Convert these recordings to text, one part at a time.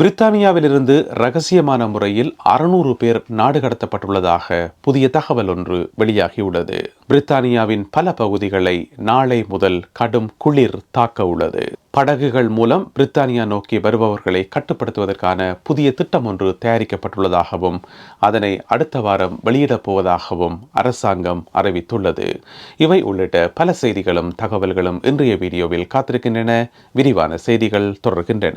பிரித்தானியாவிலிருந்து ரகசியமான முறையில் அறுநூறு பேர் நாடு கடத்தப்பட்டுள்ளதாக புதிய தகவல் ஒன்று வெளியாகியுள்ளது. பிரித்தானியாவின் பல பகுதிகளை நாளை முதல் கடும் குளிர் தாக்க உள்ளது. படகுகள் மூலம் பிரித்தானியா நோக்கி வருபவர்களை கட்டுப்படுத்துவதற்கான புதிய திட்டம் ஒன்று தயாரிக்கப்பட்டுள்ளதாகவும் அதனை அடுத்த வாரம் வெளியிடப் போவதாகவும் அரசாங்கம் அறிவித்துள்ளது. இவை உள்ளிட்ட பல செய்திகளும் தகவல்களும் இன்றைய வீடியோவில் காத்திருக்கின்றன. விரிவான செய்திகள் தொடர்கின்றன.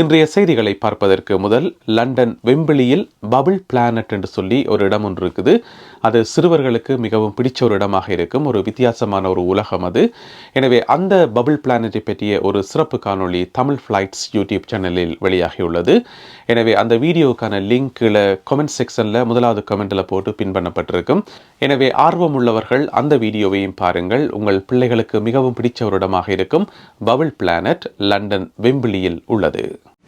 இன்றைய செய்திகளை பார்ப்பதற்கு முதல் லண்டன் வெம்பிளியில் பபிள் பிளானட் என்று சொல்லி ஒரு இடம் ஒன்று இருக்குது. அது சிறுவர்களுக்கு மிகவும் பிடிச்ச ஒரு இடமாக இருக்கும். ஒரு வித்தியாசமான ஒரு உலகம் அது. எனவே அந்த பபிள் பிளானட்டை பற்றிய ஒரு சிறப்பு காணொளி தமிழ் ஃப்ளைட்ஸ் யூடியூப் சேனலில் வெளியாகியுள்ளது. எனவே அந்த வீடியோவுக்கான லிங்க் கீழே கமெண்ட் செக்ஷனில் முதலாவது கமெண்ட்டில் போட்டு பின் பண்ணப்பட்டிருக்கும். எனவே ஆர்வம் உள்ளவர்கள் அந்த வீடியோவையும் பாருங்கள். உங்கள் பிள்ளைகளுக்கு மிகவும் பிடிச்ச ஒரு இடமாக இருக்கும். பபிள் பிளானட் லண்டன் வெம்பிளியில் உள்ளது.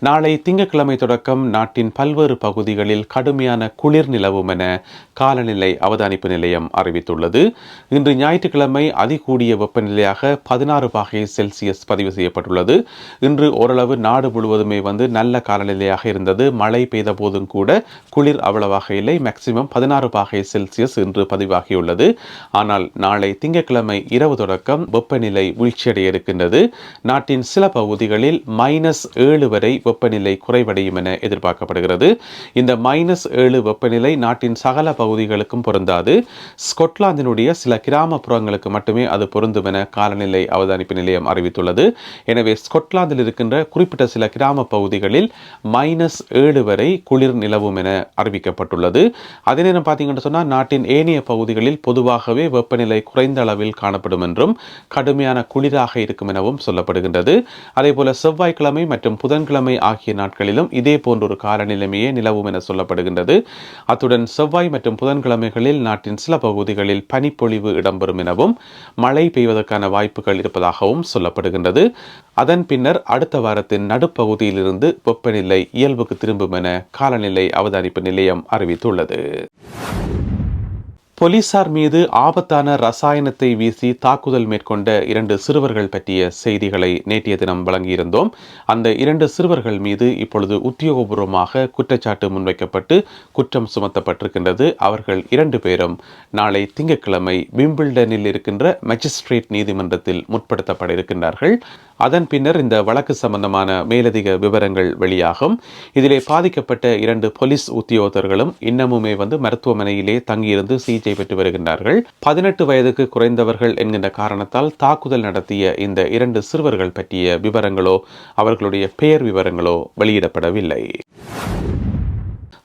நாளை திங்கட்கிழமை தொடக்கம் நாட்டின் பல்வேறு பகுதிகளில் கடுமையான குளிர் நிலவும் என காலநிலை அவதானிப்பு நிலையம் அறிவித்துள்ளது. இன்று ஞாயிற்றுக்கிழமை அதிகூடிய வெப்பநிலையாக பதினாறு பாகை செல்சியஸ் பதிவு செய்யப்பட்டுள்ளது. இன்று ஓரளவு நாடு முழுவதுமே வந்து நல்ல காலநிலையாக இருந்தது. மழை பெய்த போதும் கூட குளிர் அவ்வளவாக இல்லை. மேக்சிமம் பதினாறு பாகை செல்சியஸ் இன்று பதிவாகியுள்ளது. ஆனால் நாளை திங்கட்கிழமை இரவு தொடக்கம் வெப்பநிலை வீழ்ச்சியடைய இருக்கின்றது நாட்டின் சில பகுதிகளில் மைனஸ் ஏழு வரை வெப்பநிலை குறைவடையும் என எதிர்பார்க்கப்படுகிறது. இந்த மைனஸ் ஏழு வெப்பநிலை நாட்டின் சகல பகுதிகளுக்கும் பொருந்தாது. ஸ்கொட்லாந்தினுடைய சில கிராமப்புறங்களுக்கு மட்டுமே அது பொருந்தும் என காலநிலை அவதானிப்பு நிலையம் அறிவித்துள்ளது. எனவே ஸ்கொட்லாந்தில் இருக்கின்ற குறிப்பிட்ட சில கிராம பகுதிகளில் மைனஸ் ஏழு வரை குளிர் நிலவும் என அறிவிக்கப்பட்டுள்ளது. அதே நேரம் பார்த்தீங்கன்னு சொன்னால் நாட்டின் ஏனைய பகுதிகளில் பொதுவாகவே வெப்பநிலை குறைந்த அளவில் காணப்படும் என்றும் கடுமையான குளிராக இருக்கும் எனவும் சொல்லப்படுகின்றது. அதே போல செவ்வாய்க்கிழமை மற்றும் புதன்கிழமை ஆகிய நாட்களிலும் இதே போன்ற ஒரு காலநிலைமையே நிலவும் என சொல்லப்படுகின்றது. அத்துடன் செவ்வாய் மற்றும் புதன்கிழமைகளில் நாட்டின் சில பகுதிகளில் பனிப்பொழிவு இடம்பெறும் எனவும் மழை பெய்வதற்கான வாய்ப்புகள் இருப்பதாகவும் சொல்லப்படுகின்றது. அதன் பின்னர் அடுத்த வாரத்தின் நடுப்பகுதியிலிருந்து வெப்பநிலை இயல்புக்கு திரும்பும் என காலநிலை அவதானிப்பு நிலையம் அறிவித்துள்ளது. போலீசார் மீது ஆபத்தான ரசாயனத்தை வீசி தாக்குதல் மேற்கொண்ட இரண்டு சிறுவர்கள் பற்றிய செய்திகளை நேற்றைய தினம் வழங்கியிருந்தோம். அந்த இரண்டு சிறுவர்கள் மீது இப்பொழுது உத்தியோகபூர்வமாக குற்றச்சாட்டு முன்வைக்கப்பட்டு குற்றம் சுமத்தப்பட்டிருக்கின்றது. அவர்கள் இரண்டு பேரும் நாளை திங்கட்கிழமை விம்பிள்டனில் இருக்கின்ற மஜிஸ்ட்ரேட் நீதிமன்றத்தில் முற்படுத்தப்பட இருக்கின்றார்கள். அதன் பின்னர் இந்த வழக்கு சம்பந்தமான மேலதிக விவரங்கள் வெளியாகும். இதிலே பாதிக்கப்பட்ட இரண்டு போலீஸ் உத்தியோகத்தர்களும் இன்னமுமே வந்து மருத்துவமனையிலே தங்கியிருந்து சிகிச்சை பெற்று வருகின்றார்கள். பதினெட்டு வயதுக்கு குறைந்தவர்கள் என்கின்ற காரணத்தால் தாக்குதல் நடத்திய இந்த இரண்டு சிறுவர்கள் பற்றிய விவரங்களோ அவர்களுடைய பெயர் விவரங்களோ வெளியிடப்படவில்லை.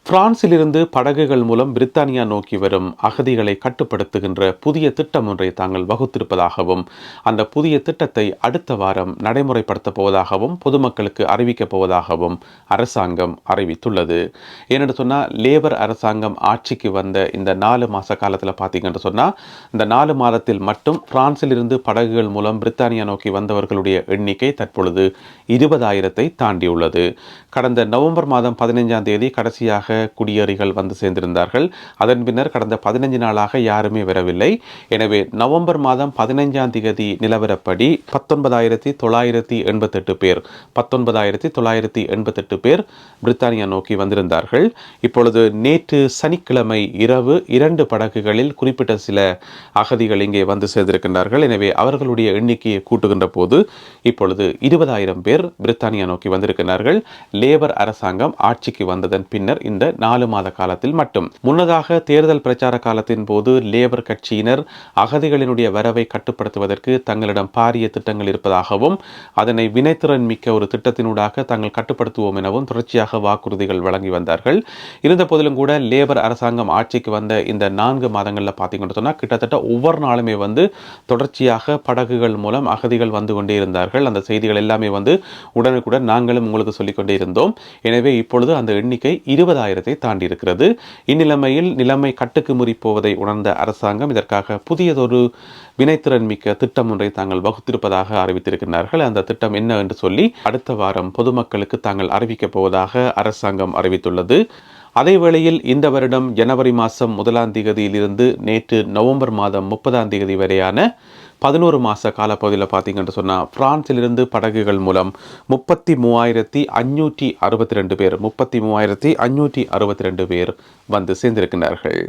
பிரான்சிலிருந்து படகுகள் மூலம் பிரித்தானியா நோக்கி வரும் அகதிகளை கட்டுப்படுத்துகின்ற புதிய திட்டம் ஒன்றை தாங்கள் வகுத்திருப்பதாகவும் அந்த புதிய திட்டத்தை அடுத்த வாரம் நடைமுறைப்படுத்தப் போவதாகவும் பொதுமக்களுக்கு அறிவிக்கப் போவதாகவும் அரசாங்கம் அறிவித்துள்ளது. ஏன்னு சொன்னால் லேபர் அரசாங்கம் ஆட்சிக்கு வந்த இந்த நாலு மாத காலத்தில் பார்த்தீங்கன்னு சொன்னால் இந்த நாலு மாதத்தில் மட்டும் பிரான்சிலிருந்து படகுகள் மூலம் பிரித்தானியா நோக்கி வந்தவர்களுடைய எண்ணிக்கை தற்பொழுது இருபதாயிரத்தை தாண்டியுள்ளது. கடந்த நவம்பர் மாதம் பதினைஞ்சாம் தேதி கடைசியாக குடியேறிகள் வந்து சேர்ந்திருந்தார்கள். அதன் பின்னர் கடந்த பதினைஞ்சு நாளாக யாருமே வரவில்லை. எனவே நவம்பர் மாதம் பதினைஞ்சாம் தேதி நிலவரப்படி பத்தொன்பதாயிரத்தி தொள்ளாயிரத்தி எண்பத்தெட்டு பேர் பத்தொன்பதாயிரத்தி தொள்ளாயிரத்தி எண்பத்தெட்டு பேர் பிரித்தானியா நோக்கி வந்திருந்தார்கள். இப்பொழுது நேற்று சனிக்கிழமை இரவு இரண்டு படகுகளில் குறிப்பிட்ட சில அகதிகள் இங்கே வந்து சேர்ந்திருக்கின்றார்கள். எனவே அவர்களுடைய எண்ணிக்கையை கூட்டுகின்ற போது இப்பொழுது இருபதாயிரம் பேர் பிரித்தானியா நோக்கி வந்திருக்கிறார்கள் லேபர் அரசாங்கம் ஆட்சிக்கு வந்ததன் பின்னர் இந்த நாலு மாத காலத்தில் மட்டும். முன்னதாக தேர்தல் பிரச்சார காலத்தின் போது லேபர் கட்சியினர் அகதிகளினுடைய வரவை கட்டுப்படுத்துவதற்கு தங்களிடம் பாரிய திட்டங்கள் இருப்பதாகவும் அதனை வினைத்திறன் மிக்க ஒரு திட்டத்தினூடாக தாங்கள் கட்டுப்படுத்துவோம் எனவும் தொடர்ச்சியாக வாக்குறுதிகள் வழங்கி வந்தார்கள். இருந்த போதிலும் கூட லேபர் அரசாங்கம் ஆட்சிக்கு வந்த இந்த நான்கு மாதங்களில் பார்த்தீங்கன்னு சொன்னால் கிட்டத்தட்ட ஒவ்வொரு நாளுமே வந்து தொடர்ச்சியாக படகுகள் மூலம் அகதிகள் வந்து கொண்டே இருந்தார்கள். அந்த செய்திகள் எல்லாமே வந்து உடனுக்குடன் நாங்களும் உங்களுக்கு சொல்லிக் கொண்டே இருந்தோம். எனவே இப்பொழுது அந்த எண்ணிக்கை இருபதாயிரம் ஆயிரத்தை தாண்டியிருக்கிறது. இந்நிலைமையில் நிலைமை கட்டுக்கு முறிப்போவதை உணர்ந்த அரசாங்கம் இதற்காக புதியதொரு வினைத்திறன் மிக்க திட்டம் ஒன்றை தாங்கள் வகுத்திருப்பதாக அறிவித்திருக்கிறார்கள். அந்த திட்டம் என்ன என்று சொல்லி அடுத்த வாரம் பொதுமக்களுக்கு தாங்கள் அறிவிக்கப் போவதாக அரசாங்கம் அறிவித்துள்ளது. அதேவேளையில் இந்த வருடம் ஜனவரி மாதம் முதலாம் தேதியிலிருந்து நேற்று நவம்பர் மாதம் முப்பதாம் தேதி வரையான பதினோரு மாத காலப்பகுதியில் பார்த்தீங்கன்னு சொன்னால் பிரான்சிலிருந்து படகுகள் மூலம் முப்பத்தி மூவாயிரத்தி அஞ்சூற்றி அறுபத்தி ரெண்டு பேர் முப்பத்தி மூவாயிரத்தி அஞ்சூற்றி அறுபத்தி ரெண்டு பேர் வந்து சேர்ந்திருக்கிறார்கள்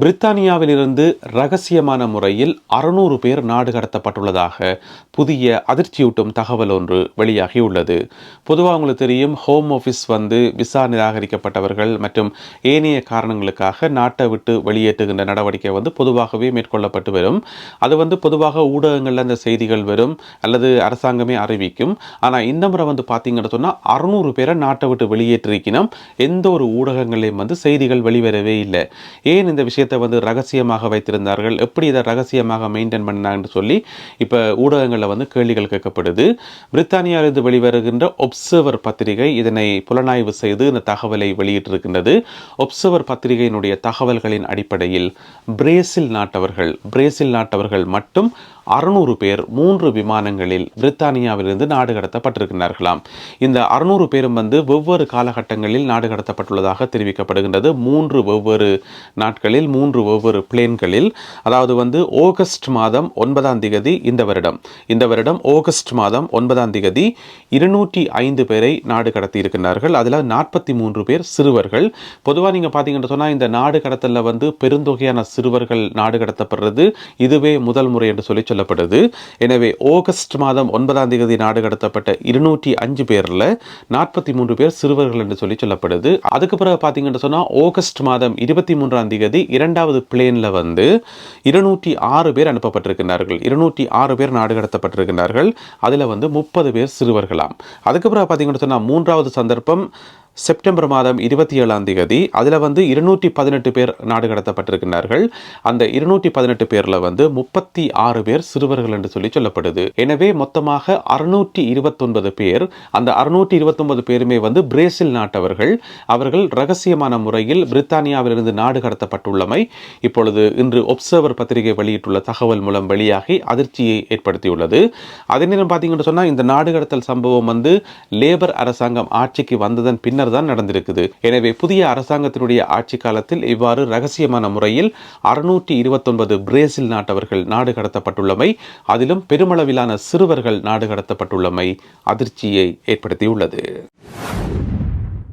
பிரித்தானியாவிலிருந்து ரகசியமான முறையில் அறுநூறு பேர் நாடு கடத்தப்பட்டுள்ளதாக புதிய அதிர்ச்சியூட்டும் தகவல் ஒன்று வெளியாகியுள்ளது. பொதுவாக உங்களுக்கு தெரியும் ஹோம் ஆஃபீஸ் வந்து விசா நிராகரிக்கப்பட்டவர்கள் மற்றும் ஏனைய காரணங்களுக்காக நாட்டை விட்டு வெளியேற்றுகின்ற நடவடிக்கை வந்து பொதுவாகவே மேற்கொள்ளப்பட்டு வரும். அது வந்து பொதுவாக ஊடகங்களில் அந்த செய்திகள் வரும் அல்லது அரசாங்கமே அறிவிக்கும். ஆனால் இந்த முறை வந்து பார்த்தீங்கன்னு சொன்னால் அறுநூறு பேரை நாட்டை விட்டு வெளியேற்றிருக்கணும். எந்த ஒரு ஊடகங்களையும் வந்து செய்திகள் வெளிவரவே இல்லை. ஏன் இந்த விஷயத்தை வந்து ரகசியமாக வைத்திருந்தார்கள். எப்படி இதை ரகசியமாக மெயின்டைன் பண்ணாங்கன்னு சொல்லி இப்போ ஊடகங்களில் வந்து கேள்விகள் கேட்கப்படுது. பிரித்தானியாவிலிருந்து வெளிவருகின்ற ஒப்சர்வர் பத்திரிகை இதனை புலனாய்வு செய்து இந்த தகவலை வெளியிட்டிருக்கின்றது. ஒப்சர்வர் பத்திரிகையினுடைய தகவல்களின் அடிப்படையில் பிரேசில் நாட்டவர்கள் பிரேசில் நாட்டவர்கள் மட்டும் அறுநூறு பேர் மூன்று விமானங்களில் பிரித்தானியாவிலிருந்து நாடு கடத்தப்பட்டிருக்கிறார்களாம் இந்த அறுநூறு பேரும் வந்து வெவ்வேறு காலகட்டங்களில் நாடு கடத்தப்பட்டுள்ளதாக தெரிவிக்கப்படுகின்றது. மூன்று வெவ்வேறு நாட்களில் மூன்று வெவ்வேறு பிளேன்களில். அதாவது வந்து ஆகஸ்ட் மாதம் ஒன்பதாம் திகதி இந்த வருடம். இந்த வருடம் ஆகஸ்ட் மாதம் ஒன்பதாம் திகதி இருநூற்றி ஐந்து பேரை நாடு கடத்தி இருக்கின்றார்கள் அதில் நாற்பத்தி மூன்று பேர் சிறுவர்கள். பொதுவாக நீங்கள் பார்த்தீங்கன்னு சொன்னால் இந்த நாடு கடத்தலில் வந்து பெருந்தொகையான சிறுவர்கள் நாடு கடத்தப்படுறது இதுவே முதல் முறை என்று சொல்லி சொல்லப்படுது. எனவே ஆகஸ்ட் மாதம் ஒன்பதாம் தேதி நாடு கடத்தப்பட்ட இருநூற்றி அஞ்சு பேரில் நாற்பத்தி மூன்று பேர் சிறுவர்கள் என்று சொல்லி சொல்லப்படுது. அதுக்கு பிறகு பார்த்தீங்கன்னு சொன்னால் ஆகஸ்ட் மாதம் இருபத்தி மூன்றாம் தேதி இரண்டாவது பிளேனில் வந்து இருநூற்றி ஆறு பேர் அனுப்பப்பட்டிருக்கிறார்கள். இருநூற்றி ஆறு பேர் நாடு கடத்தப்பட்டிருக்கிறார்கள். அதில் வந்து முப்பது பேர் சிறுவர்களாம். அதுக்கப்புறம் பார்த்தீங்கன்னு சொன்னால் மூன்றாவது சந்தர்ப்பம் செப்டம்பர் மாதம் இருபத்தி ஏழாம் தேதி அதில் வந்து இருநூற்றி பதினெட்டு பேர் நாடு கடத்தப்பட்டிருக்கிறார்கள். அந்த இருநூற்றி பதினெட்டு பேரில் வந்து முப்பத்தி ஆறு பேர் சிறுவர்கள் என்று சொல்லி சொல்லப்படுது. எனவே மொத்தமாக அறுநூற்றி இருபத்தொன்பது பேர் அந்த அறுநூற்றி இருபத்தொன்பது பேருமே வந்து பிரேசில் நாட்டவர்கள். அவர்கள் ரகசியமான முறையில் பிரித்தானியாவிலிருந்து நாடு கடத்தப்பட்டுள்ளமை. இப்பொழுது இன்று ஒப்சர்வர் பத்திரிகை வெளியிட்டுள்ள தகவல் மூலம் வெளியாகி அதிர்ச்சியை ஏற்படுத்தியுள்ளது. அதே நேரம் பார்த்தீங்கன்னு சொன்னால் இந்த நாடு கடத்தல் சம்பவம் வந்து லேபர் அரசாங்கம் ஆட்சிக்கு வந்ததன் பின்னர் தான் நடந்திருக்குது. எனவே புதிய அரசாங்கத்தினுடைய ஆட்சி காலத்தில் இவ்வாறு ரகசியமான முறையில் அறுநூற்றி இருபத்தொன்பது பிரேசில் நாட்டவர்கள் நாடு கடத்தப்பட்டுள்ளமை அதிலும் பெருமளவிலான சிறுவர்கள் நாடு கடத்தப்பட்டுள்ளமை அதிர்ச்சியை ஏற்படுத்தியுள்ளது.